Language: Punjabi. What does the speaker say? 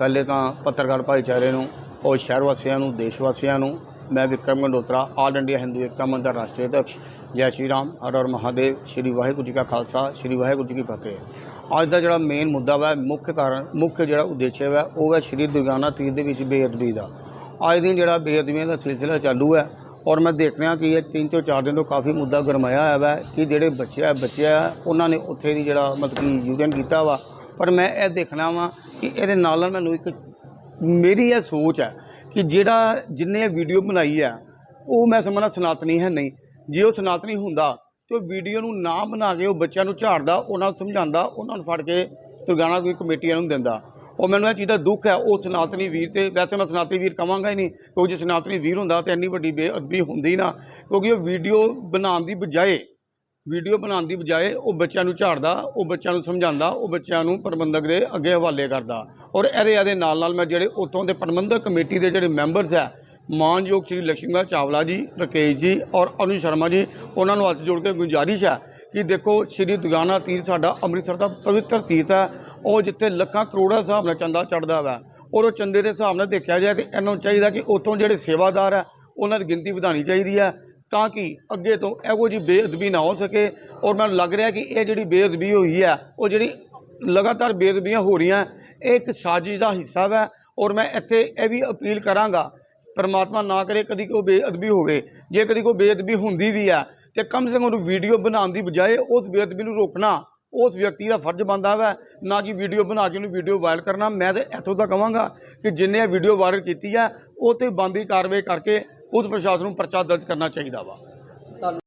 ਪਹਿਲੇ ਤਾਂ ਪੱਤਰਕਾਰ ਭਾਈਚਾਰੇ ਨੂੰ ਔਰ ਸ਼ਹਿਰ ਵਾਸੀਆਂ ਨੂੰ, ਦੇਸ਼ ਵਾਸੀਆਂ ਨੂੰ, ਮੈਂ ਵਿਕਰਮ ਗੰਡੋਤਰਾ, ਆਲ ਇੰਡੀਆ ਹਿੰਦੂ ਏਕਤਾ ਮੰਚ ਦਾ ਰਾਸ਼ਟਰੀ ਅਧਿਕਸ਼ ਜੈ ਸ਼੍ਰੀ ਰਾਮ, ਹਰ ਹਰ ਮਹਾਦੇਵ, ਸ਼੍ਰੀ ਵਾਹਿਗੁਰੂ ਜੀ ਕਾ ਖਾਲਸਾ, ਸ਼੍ਰੀ ਵਾਹਿਗੁਰੂ ਜੀ ਕੀ ਫਤਿਹ। ਅੱਜ ਦਾ ਜਿਹੜਾ ਮੇਨ ਮੁੱਦਾ ਵਾ, ਮੁੱਖ ਕਾਰਨ, ਮੁੱਖ ਜਿਹੜਾ ਉਦੇਸ਼ ਹੈ ਉਹ ਹੈ ਸ਼੍ਰੀ ਦੁਰਗਿਆਨਾ ਤੀਰ ਦੇ ਵਿੱਚ ਬੇਅਦਬੀ ਦਾ। ਅੱਜ ਦਿਨ ਜਿਹੜਾ ਬੇਅਦਬੀਆਂ ਦਾ ਸਿਲਸਿਲਾ ਚਾਲੂ ਹੈ, ਔਰ ਮੈਂ ਦੇਖ ਰਿਹਾ ਕਿ ਇਹ ਤਿੰਨ ਤੋਂ ਚਾਰ ਦਿਨ ਤੋਂ ਕਾਫੀ ਮੁੱਦਾ ਗਰਮਾਇਆ ਹੋਇਆ ਵਾ, ਕਿ ਜਿਹੜੇ ਬੱਚੇ ਆ ਬੱਚੇ ਆ, ਉਹਨਾਂ ਨੇ ਉੱਥੇ ਦੀ ਜਿਹੜਾ ਮਤਲਬ ਕਿ ਯੂਨੀਅਨ ਕੀਤਾ ਵਾ ਪਰ ਮੈਂ ਇਹ ਦੇਖਣਾ ਵਾਂ ਕਿ ਇਹਦੇ ਨਾਲ ਨਾਲ ਮੈਨੂੰ ਇੱਕ ਮੇਰੀ ਇਹ ਸੋਚ ਹੈ ਕਿ ਜਿਹੜਾ ਜਿੰਨੇ ਇਹ ਵੀਡੀਓ ਬਣਾਈ ਹੈ, ਉਹ ਮੈਂ ਸਮਝਣਾ ਸਨਾਤਨੀ ਹੈ ਨਹੀਂ। ਜੇ ਉਹ ਸਨਾਤਨੀ ਹੁੰਦਾ, ਤੇ ਉਹ ਵੀਡੀਓ ਨੂੰ ਨਾ ਬਣਾ ਕੇ ਉਹ ਬੱਚਿਆਂ ਨੂੰ ਝਾੜਦਾ, ਉਹਨਾਂ ਨੂੰ ਸਮਝਾਉਂਦਾ, ਉਹਨਾਂ ਨੂੰ ਫੜ ਕੇ ਤੁਰਗਾਣਾ ਕੋਈ ਕਮੇਟੀਆਂ ਨੂੰ ਦਿੰਦਾ। ਉਹ ਮੈਨੂੰ ਇਹ ਚੀਜ਼ ਦਾ ਦੁੱਖ ਹੈ, ਉਹ ਸਨਾਤਨੀ ਵੀਰ ਤੇ, ਵੈਸੇ ਮੈਂ ਸਨਾਤਨੀ ਵੀਰ ਕਵਾਂਗਾ ਹੀ ਨਹੀਂ, ਕਿਉਂਕਿ ਜੇ ਸਨਾਤਨੀ ਵੀਰ ਹੁੰਦਾ ਤੇ ਇੰਨੀ ਵੱਡੀ ਬੇਅਦਬੀ ਹੁੰਦੀ ਨਾ, ਕਿਉਂਕਿ ਉਹ ਵੀਡੀਓ ਬਣਾਉਣ ਦੀ ਬਜਾਏ ਵੀਡੀਓ ਬਣਾਉਣ ਦੀ ਬਜਾਏ ਉਹ ਬੱਚਿਆਂ ਨੂੰ ਝਾੜਦਾ, ਉਹ ਬੱਚਿਆਂ ਨੂੰ ਸਮਝਾਉਂਦਾ, ਉਹ ਬੱਚਿਆਂ ਨੂੰ ਪ੍ਰਬੰਧਕ ਦੇ ਅੱਗੇ ਹਵਾਲੇ ਕਰਦਾ। ਔਰ ਇਹਦੇ ਇਹਦੇ ਨਾਲ ਨਾਲ ਮੈਂ ਜਿਹੜੇ ਉੱਥੋਂ ਦੇ ਪ੍ਰਬੰਧਕ ਕਮੇਟੀ ਦੇ ਜਿਹੜੇ ਮੈਂਬਰਸ ਹੈ, ਮਾਨਯੋਗ ਸ਼੍ਰੀ ਲక్ష్ਮੀਵਾਲ ਚਾਵਲਾ ਜੀ, ਰਕੇਸ਼ ਜੀ ਔਰ ਅਨੁਜ ਸ਼ਰਮਾ ਜੀ, ਉਹਨਾਂ ਨੂੰ ਹੱਥ ਜੋੜ ਕੇ ਗੁਜ਼ਾਰਿਸ਼ ਹੈ ਕਿ ਦੇਖੋ ਸ਼੍ਰੀ ਦੁਰਗਿਆਨਾ ਤੀਰਥ ਸਾਡਾ ਅੰਮ੍ਰਿਤਸਰ ਦਾ ਪਵਿੱਤਰ ਤੀਰਥ ਹੈ, ਉਹ ਜਿੱਥੇ ਲੱਖਾਂ ਕਰੋੜਾਂ ਦੇ ਹਿਸਾਬ ਨਾਲ ਚੰਦਾ ਚੜਦਾ ਵਾ। ਔਰ ਉਹ ਚੰਦੇ ਦੇ ਹਿਸਾਬ ਨਾਲ ਦੇਖਿਆ ਜਾਏ ਤੇ ਇਹਨਾਂ ਨੂੰ ਚਾਹੀਦਾ ਕਿ ਉੱਥੋਂ ਜਿਹੜੇ ਸੇਵਾਦਾਰ ਹੈ, ਉਹਨਾਂ ਦੀ ਗਿਣਤੀ ਵਧਾਉਣੀ ਚਾਹੀਦੀ ਹੈ। ਤਾਂ ਕਿ ਅੱਗੇ ਤੋਂ ਇਹੋ ਜਿਹੀ ਬੇਅਦਬੀ ਨਾ ਹੋ ਸਕੇ ਔਰ ਮੈਨੂੰ ਲੱਗ ਰਿਹਾ ਕਿ ਇਹ ਜਿਹੜੀ ਬੇਅਦਬੀ ਹੋਈ ਹੈ, ਉਹ ਜਿਹੜੀ ਲਗਾਤਾਰ ਬੇਅਦਬੀਆਂ ਹੋ ਰਹੀਆਂ, ਇਹ ਇੱਕ ਸਾਜ਼ਿਸ਼ ਦਾ ਹਿੱਸਾ ਹੈ ਔਰ ਮੈਂ ਇੱਥੇ ਇਹ ਵੀ ਅਪੀਲ ਕਰਾਂਗਾ, ਪਰਮਾਤਮਾ ਨਾ ਕਰੇ ਕਦੀ ਕੋਈ ਬੇਅਦਬੀ ਹੋਵੇ। ਜੇ ਕਦੀ ਕੋਈ ਬੇਅਦਬੀ ਹੁੰਦੀ ਵੀ ਹੈ, ਤੇ ਕਮ ਸੇ ਕਮ ਉਹਨੂੰ ਵੀਡੀਓ ਬਣਾਉਣ ਦੀ ਬਜਾਏ ਉਸ ਬੇਅਦਬੀ ਨੂੰ ਰੋਕਣਾ ਉਸ ਵਿਅਕਤੀ ਦਾ ਫਰਜ਼ ਬਣਦਾ ਹੈ ਨਾ ਕਿ ਵੀਡੀਓ ਬਣਾ ਕੇ ਉਹਨੂੰ ਵੀਡੀਓ ਵਾਇਰਲ ਕਰਨਾ। ਮੈਂ ਤਾਂ ਇੱਥੋਂ ਦਾ ਕਹਾਂਗਾ ਕਿ ਜਿੰਨੇ ਇਹ ਵੀਡੀਓ ਵਾਇਰਲ ਕੀਤੀ ਹੈ, ਉਹ ਤੇ ਬੰਦੀ ਕਾਰਵਾਈ ਕਰਕੇ ਪੁਲਿਸ ਪ੍ਰਸ਼ਾਸਨ ਨੂੰ ਪਰਚਾ ਦਰਜ ਕਰਨਾ ਚਾਹੀਦਾ ਵਾ।